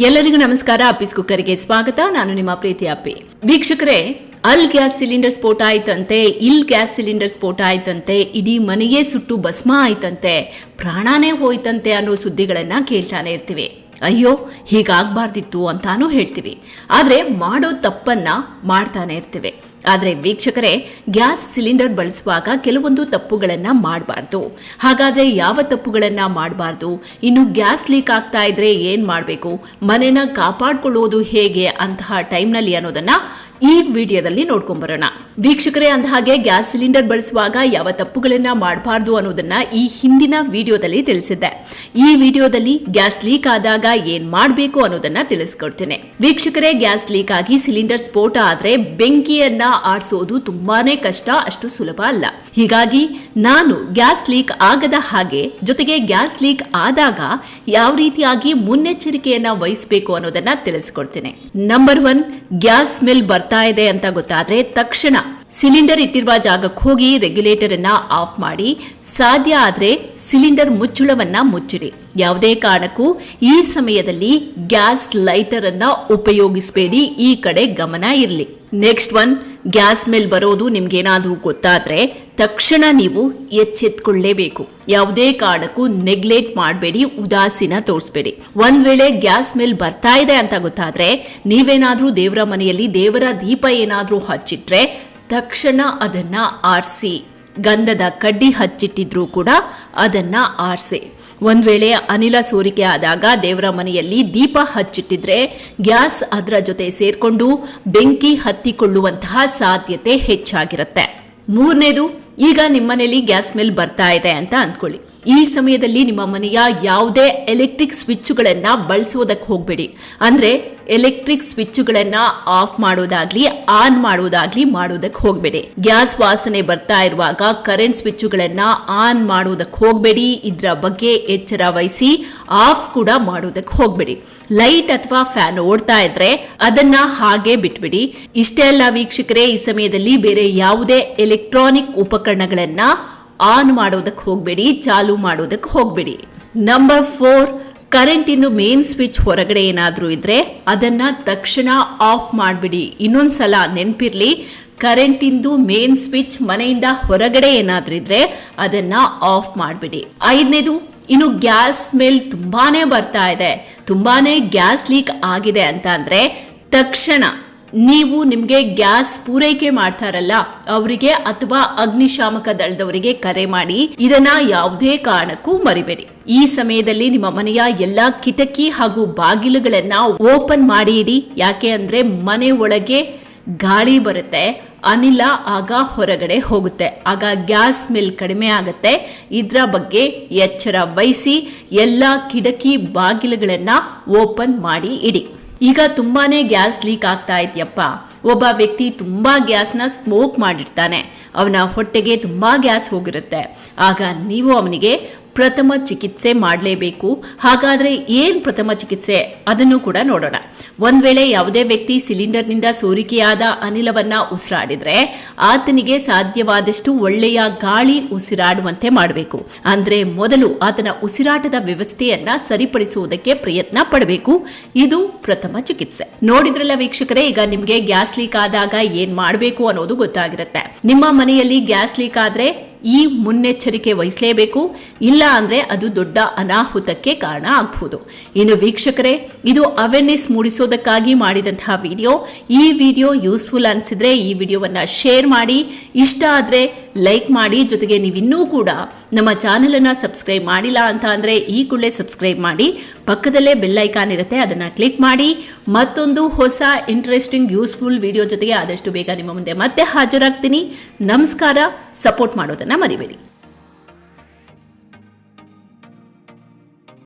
ಎಲ್ಲರಿಗೂ ನಮಸ್ಕಾರ. ಅಪ್ಪಿಸ್ ಕುಕ್ಕರ್ಗೆ ಸ್ವಾಗತ. ನಾನು ನಿಮ್ಮ ಪ್ರೀತಿ ಅಪ್ಪಿ ವೀಕ್ಷಕರೇ, ಅಲ್ ಗ್ಯಾಸ್ ಸಿಲಿಂಡರ್ ಸ್ಫೋಟ ಆಯ್ತಂತೆ, ಇಲ್ ಗ್ಯಾಸ್ ಸಿಲಿಂಡರ್ ಸ್ಫೋಟ ಆಯ್ತಂತೆ, ಇಡೀ ಮನೆಯೇ ಸುಟ್ಟು ಭಸ್ಮ ಆಯ್ತಂತೆ, ಪ್ರಾಣಾನೇ ಹೋಯ್ತಂತೆ ಅನ್ನೋ ಸುದ್ದಿಗಳನ್ನ ಕೇಳ್ತಾನೆ ಇರ್ತೀವಿ. ಅಯ್ಯೋ, ಹೀಗಾಗಬಾರ್ದಿತ್ತು ಅಂತಾನೂ ಹೇಳ್ತೀವಿ. ಆದರೆ ಮಾಡೋ ತಪ್ಪನ್ನ ಮಾಡ್ತಾನೆ ಇರ್ತೀವಿ. ಆದರೆ ವೀಕ್ಷಕರೇ, ಗ್ಯಾಸ್ ಸಿಲಿಂಡರ್ ಬಳಸುವಾಗ ಕೆಲವೊಂದು ತಪ್ಪುಗಳನ್ನು ಮಾಡಬಾರ್ದು. ಹಾಗಾದರೆ ಯಾವ ತಪ್ಪುಗಳನ್ನು ಮಾಡಬಾರ್ದು? ಇನ್ನು ಗ್ಯಾಸ್ ಲೀಕ್ ಆಗ್ತಾ ಇದ್ರೆ ಏನು ಮಾಡಬೇಕು? ಮನೆನ ಕಾಪಾಡಿಕೊಳ್ಳೋದು ಹೇಗೆ ಅಂತಹ ಟೈಮ್ನಲ್ಲಿ ಅನ್ನೋದನ್ನ ಈ ವಿಡಿಯೋದಲ್ಲಿ ನೋಡ್ಕೊಂಬರೋಣ. ವೀಕ್ಷಕರೇ ಅಂದ ಹಾಗೆ ಗ್ಯಾಸ್ ಸಿಲಿಂಡರ್ ಬಳಸುವಾಗ ಯಾವ ತಪ್ಪುಗಳನ್ನ ಮಾಡಬಾರ್ದು ಅನ್ನೋದನ್ನ ಈ ಹಿಂದಿನ ವಿಡಿಯೋದಲ್ಲಿ ತಿಳಿಸಿದ್ದೆ. ಈ ವಿಡಿಯೋದಲ್ಲಿ ಗ್ಯಾಸ್ ಲೀಕ್ ಆದಾಗ ಏನ್ ಮಾಡಬೇಕು ಅನ್ನೋದನ್ನ ತಿಳಿಸ್ಕೊಡ್ತೇನೆ. ವೀಕ್ಷಕರೇ, ಗ್ಯಾಸ್ ಲೀಕ್ ಆಗಿ ಸಿಲಿಂಡರ್ ಸ್ಫೋಟ ಆದ್ರೆ ಬೆಂಕಿಯನ್ನ ಆರಿಸೋದು ತುಂಬಾನೇ ಕಷ್ಟ, ಅಷ್ಟು ಸುಲಭ ಅಲ್ಲ. ಹೀಗಾಗಿ ನಾನು ಗ್ಯಾಸ್ ಲೀಕ್ ಆಗದ ಹಾಗೆ, ಜೊತೆಗೆ ಗ್ಯಾಸ್ ಲೀಕ್ ಆದಾಗ ಯಾವ ರೀತಿಯಾಗಿ ಮುನ್ನೆಚ್ಚರಿಕೆಯನ್ನ ವಹಿಸಬೇಕು ಅನ್ನೋದನ್ನ ತಿಳಿಸ್ಕೊಡ್ತೇನೆ. ನಂಬರ್ ಒನ್, ಗ್ಯಾಸ್ ಸ್ಮೆಲ್ ಬರ್ತಾ ಇದೆ ಅಂತ ಗೊತ್ತಾದ್ರೆ ತಕ್ಷಣ ಸಿಲಿಂಡರ್ ಇಟ್ಟಿರುವ ಜಾಗಕ್ಕೆ ಹೋಗಿ ರೆಗ್ಯುಲೇಟರ್ ಅನ್ನ ಆಫ್ ಮಾಡಿ. ಸಾಧ್ಯ ಆದ್ರೆ ಸಿಲಿಂಡರ್ ಮುಚ್ಚುಳವನ್ನ ಮುಚ್ಚಿಡಿ ಯಾವುದೇ ಕಾರಣಕ್ಕೂ ಈ ಸಮಯದಲ್ಲಿ ಗ್ಯಾಸ್ ಲೈಟರ್ ಅನ್ನ ಉಪಯೋಗಿಸಬೇಡಿ. ಈ ಕಡೆ ಗಮನ ಇರಲಿ. ನೆಕ್ಸ್ಟ್ ಒನ್ ಗ್ಯಾಸ್ ಮೇಲ್ ಬರೋದು ನಿಮ್ಗೇನಾದ್ರೂ ಗೊತ್ತಾದ್ರೆ ತಕ್ಷಣ ನೀವು ಎಚ್ಚೆತ್ಕೊಳ್ಳೇಬೇಕು. ಯಾವುದೇ ಕಾರಣಕ್ಕೂ ನೆಗ್ಲೆಕ್ಟ್ ಮಾಡಬೇಡಿ, ಉದಾಸೀನ ತೋರಿಸ್ಬೇಡಿ. ಒಂದ್ ವೇಳೆ ಗ್ಯಾಸ್ ಮೇಲ್ ಬರ್ತಾ ಇದೆ ಅಂತ ಗೊತ್ತಾದ್ರೆ, ನೀವೇನಾದ್ರೂ ದೇವರ ಮನೆಯಲ್ಲಿ ದೇವರ ದೀಪ ಏನಾದ್ರೂ ಹಚ್ಚಿಟ್ರೆ, ತಕ್ಷಣ ಅದನ್ನ ಆರಿಸಿ. ಗಂಧದ ಕಡ್ಡಿ ಹಚ್ಚಿಟ್ಟಿದ್ರೂ ಕೂಡ ಅದನ್ನ ಆರಿಸಿ. ಒಂದ್ ವೇಳೆ ಅನಿಲ ಸೋರಿಕೆ ಆದಾಗ ದೇವರ ಮನೆಯಲ್ಲಿ ದೀಪ ಹಚ್ಚಿಟ್ಟಿದ್ರೆ, ಗ್ಯಾಸ್ ಅದರ ಜೊತೆ ಸೇರ್ಕೊಂಡು ಬೆಂಕಿ ಹತ್ತಿಕೊಳ್ಳುವಂತಹ ಸಾಧ್ಯತೆ ಹೆಚ್ಚಾಗಿರುತ್ತೆ. ಮೂರನೇದು ಈಗ ನಿಮ್ಮನೇಲಿ ಗ್ಯಾಸ್ ಸ್ಮೆಲ್ ಬರ್ತಾ ಇದೆ ಅಂತ ಅಂದ್ಕೊಳ್ಳಿ. ಈ ಸಮಯದಲ್ಲಿ ನಿಮ್ಮ ಮನೆಯ ಯಾವುದೇ ಎಲೆಕ್ಟ್ರಿಕ್ ಸ್ವಿಚ್ಗಳನ್ನ ಬಳಸೋದಕ್ಕೆ ಹೋಗಬೇಡಿ. ಅಂದ್ರೆ ಎಲೆಕ್ಟ್ರಿಕ್ ಸ್ವಿಚ್ಗಳನ್ನ ಆಫ್ ಮಾಡೋದಾಗ್ಲಿ ಆನ್ ಮಾಡೋದಾಗ್ಲಿ ಮಾಡೋದಕ್ಕೆ ಹೋಗಬೇಡಿ. ಗ್ಯಾಸ್ ವಾಸನೆ ಬರ್ತಾ ಇರುವಾಗ ಕರೆಂಟ್ ಸ್ವಿಚ್ಗಳನ್ನ ಆನ್ ಮಾಡೋದಕ್ಕೆ ಹೋಗಬೇಡಿ. ಇದರ ಬಗ್ಗೆ ಎಚ್ಚರ ವಹಿಸಿ ಆಫ್ ಕೂಡ ಮಾಡೋದಕ್ಕೆ ಹೋಗಬೇಡಿ. ಲೈಟ್ ಅಥವಾ ಫ್ಯಾನ್ ಓಡ್ತಾ ಇದ್ರೆ ಅದನ್ನ ಹಾಗೆ ಬಿಟ್ಬಿಡಿ. ಇಷ್ಟೇ ಅಲ್ಲ ವೀಕ್ಷಕರೇ, ಈ ಸಮಯದಲ್ಲಿ ಬೇರೆ ಯಾವುದೇ ಎಲೆಕ್ಟ್ರಾನಿಕ್ ಉಪಕರಣಗಳನ್ನ ಆನ್ ಮಾಡೋದಕ್ಕೆ ಹೋಗಬೇಡಿ, ಚಾಲು ಮಾಡೋದಕ್ಕೆ ಹೋಗಬೇಡಿ. ನಂಬರ್ ಫೋರ್ ಕರೆಂಟ್ ಇಂದು ಮೇನ್ ಸ್ವಿಚ್ ಹೊರಗಡೆ ಏನಾದರೂ ಇದ್ರೆ ಅದನ್ನ ತಕ್ಷಣ ಆಫ್ ಮಾಡಿಬಿಡಿ. ಇನ್ನೊಂದ್ಸಲ ನೆನ್ಪಿರ್ಲಿ ಕರೆಂಟ್ ಇಂದು ಮೇನ್ ಸ್ವಿಚ್ ಮನೆಯಿಂದ ಹೊರಗಡೆ ಏನಾದ್ರೂ ಇದ್ರೆ ಅದನ್ನ ಆಫ್ ಮಾಡಿಬಿಡಿ. ಐದನೇದು, ಇನ್ನು ಗ್ಯಾಸ್ ಸ್ಮೆಲ್ ತುಂಬಾನೇ ಬರ್ತಾ ಇದೆ. ತುಂಬಾನೇ ಗ್ಯಾಸ್ ಲೀಕ್ ಆಗಿದೆ ಅಂತ ಅಂದ್ರೆ ತಕ್ಷಣ ನೀವು ನಿಮಗೆ ಗ್ಯಾಸ್ ಪೂರೈಕೆ ಮಾಡ್ತಾರಲ್ಲ, ಅವರಿಗೆ ಅಥವಾ ಅಗ್ನಿಶಾಮಕ ದಳದವರಿಗೆ ಕರೆ ಮಾಡಿ, ಇದನ್ನ ಯಾವುದೇ ಕಾರಣಕ್ಕೂ ಮರಿಬೇಡಿ. ಈ ಸಮಯದಲ್ಲಿ ನಿಮ್ಮ ಮನೆಯ ಎಲ್ಲಾ ಕಿಟಕಿ ಹಾಗೂ ಬಾಗಿಲುಗಳನ್ನ ಓಪನ್ ಮಾಡಿ ಇಡಿ ಯಾಕೆ ಅಂದ್ರೆ ಮನೆ ಒಳಗೆ ಗಾಳಿ ಬರುತ್ತೆ, ಅನಿಲ ಆಗ ಹೊರಗಡೆ ಹೋಗುತ್ತೆ. ಆಗ ಗ್ಯಾಸ್ ಮಿಲ್ ಕಡಿಮೆ ಆಗುತ್ತೆ. ಇದರ ಬಗ್ಗೆ ಎಚ್ಚರ ವಹಿಸಿ ಎಲ್ಲ ಕಿಟಕಿ ಬಾಗಿಲುಗಳನ್ನು ಓಪನ್ ಮಾಡಿ ಇಡಿ ಈಗ ತುಂಬಾನೇ ಗ್ಯಾಸ್ ಲೀಕ್ ಆಗ್ತಾ ಇದೆಯಪ್ಪ. ಒಬ್ಬ ವ್ಯಕ್ತಿ ತುಂಬಾ ಗ್ಯಾಸ್ನ ಸ್ಮೋಕ್ ಮಾಡಿರ್ತಾನೆ. ಅವನ ಹೊಟ್ಟೆಗೆ ತುಂಬಾ ಗ್ಯಾಸ್ ಹೋಗಿರುತ್ತೆ. ಆಗ ನೀವು ಅವನಿಗೆ ಪ್ರಥಮ ಚಿಕಿತ್ಸೆ ಮಾಡಲೇಬೇಕು. ಹಾಗಾದರೆ ಏನು ಪ್ರಥಮ ಚಿಕಿತ್ಸೆ? ಅದನ್ನು ಕೂಡ ನೋಡೋಣ. ಒಂದು ವೇಳೆ ಯಾವುದೇ ವ್ಯಕ್ತಿ ಸಿಲಿಂಡರ್ನಿಂದ ಸೋರಿಕೆಯಾದ ಅನಿಲವನ್ನ ಉಸಿರಾಡಿದರೆ ಆತನಿಗೆ ಸಾಧ್ಯವಾದಷ್ಟು ಒಳ್ಳೆಯ ಗಾಳಿ ಉಸಿರಾಡುವಂತೆ ಮಾಡಬೇಕು. ಅಂದರೆ ಮೊದಲು ಆತನ ಉಸಿರಾಟದ ವ್ಯವಸ್ಥೆಯನ್ನ ಸರಿಪಡಿಸುವುದಕ್ಕೆ ಪ್ರಯತ್ನ ಪಡಬೇಕು. ಇದು ಪ್ರಥಮ ಚಿಕಿತ್ಸೆ. ನೋಡಿದ್ರಲ್ಲ ವೀಕ್ಷಕರೇ, ಈಗ ನಿಮಗೆ ಗ್ಯಾಸ್ ಲೀಕ್ ಆದಾಗ ಏನ್ ಮಾಡಬೇಕು ಅನ್ನೋದು ಗೊತ್ತಾಗಿರುತ್ತೆ. ನಿಮ್ಮ ಮನೆಯಲ್ಲಿ ಗ್ಯಾಸ್ ಲೀಕ್ ಆದ್ರೆ ಈ ಮುನ್ನೆಚ್ಚರಿಕೆ ವಹಿಸಲೇಬೇಕು. ಇಲ್ಲ ಅಂದ್ರೆ ಅದು ದೊಡ್ಡ ಅನಾಹುತಕ್ಕೆ ಕಾರಣ ಆಗಬಹುದು ಇನ್ನು ವೀಕ್ಷಕರೇ, ಇದು ಅವೇರ್ನೆಸ್ ಮೂಡಿಸೋದಕ್ಕಾಗಿ ಮಾಡಿದಂತಹ ವಿಡಿಯೋ ಈ ವಿಡಿಯೋ ಯೂಸ್ಫುಲ್ ಅನಿಸಿದ್ರೆ ಈ ವಿಡಿಯೋವನ್ನ ಶೇರ್ ಮಾಡಿ. ಇಷ್ಟ ಆದ್ರೆ ಲೈಕ್ ಮಾಡಿ. ಜೊತೆಗೆ ನೀವಿನ್ನೂ ಕೂಡ ನಮ್ಮ ಚಾನೆಲ್ ಅನ್ನ ಸಬ್ಸ್ಕ್ರೈಬ್ ಮಾಡಿಲ್ಲ ಅಂತ ಅಂದರೆ ಈ ಕೂಡಲೇ ಸಬ್ಸ್ಕ್ರೈಬ್ ಮಾಡಿ. ಪಕ್ಕದಲ್ಲೇ ಬೆಲ್ ಐಕಾನ್ ಇರುತ್ತೆ, ಅದನ್ನ ಕ್ಲಿಕ್ ಮಾಡಿ. ಮತ್ತೊಂದು ಹೊಸ ಇಂಟ್ರೆಸ್ಟಿಂಗ್ ಯೂಸ್ಫುಲ್ ವಿಡಿಯೋ ಜೊತೆಗೆ ಆದಷ್ಟು ಬೇಗ ನಿಮ್ಮ ಮುಂದೆ ಮತ್ತೆ ಹಾಜರಾಗ್ತೀನಿ. ನಮಸ್ಕಾರ. ಸಪೋರ್ಟ್ ಮಾಡೋದನ್ನ ಮರಿಬೇಡಿ.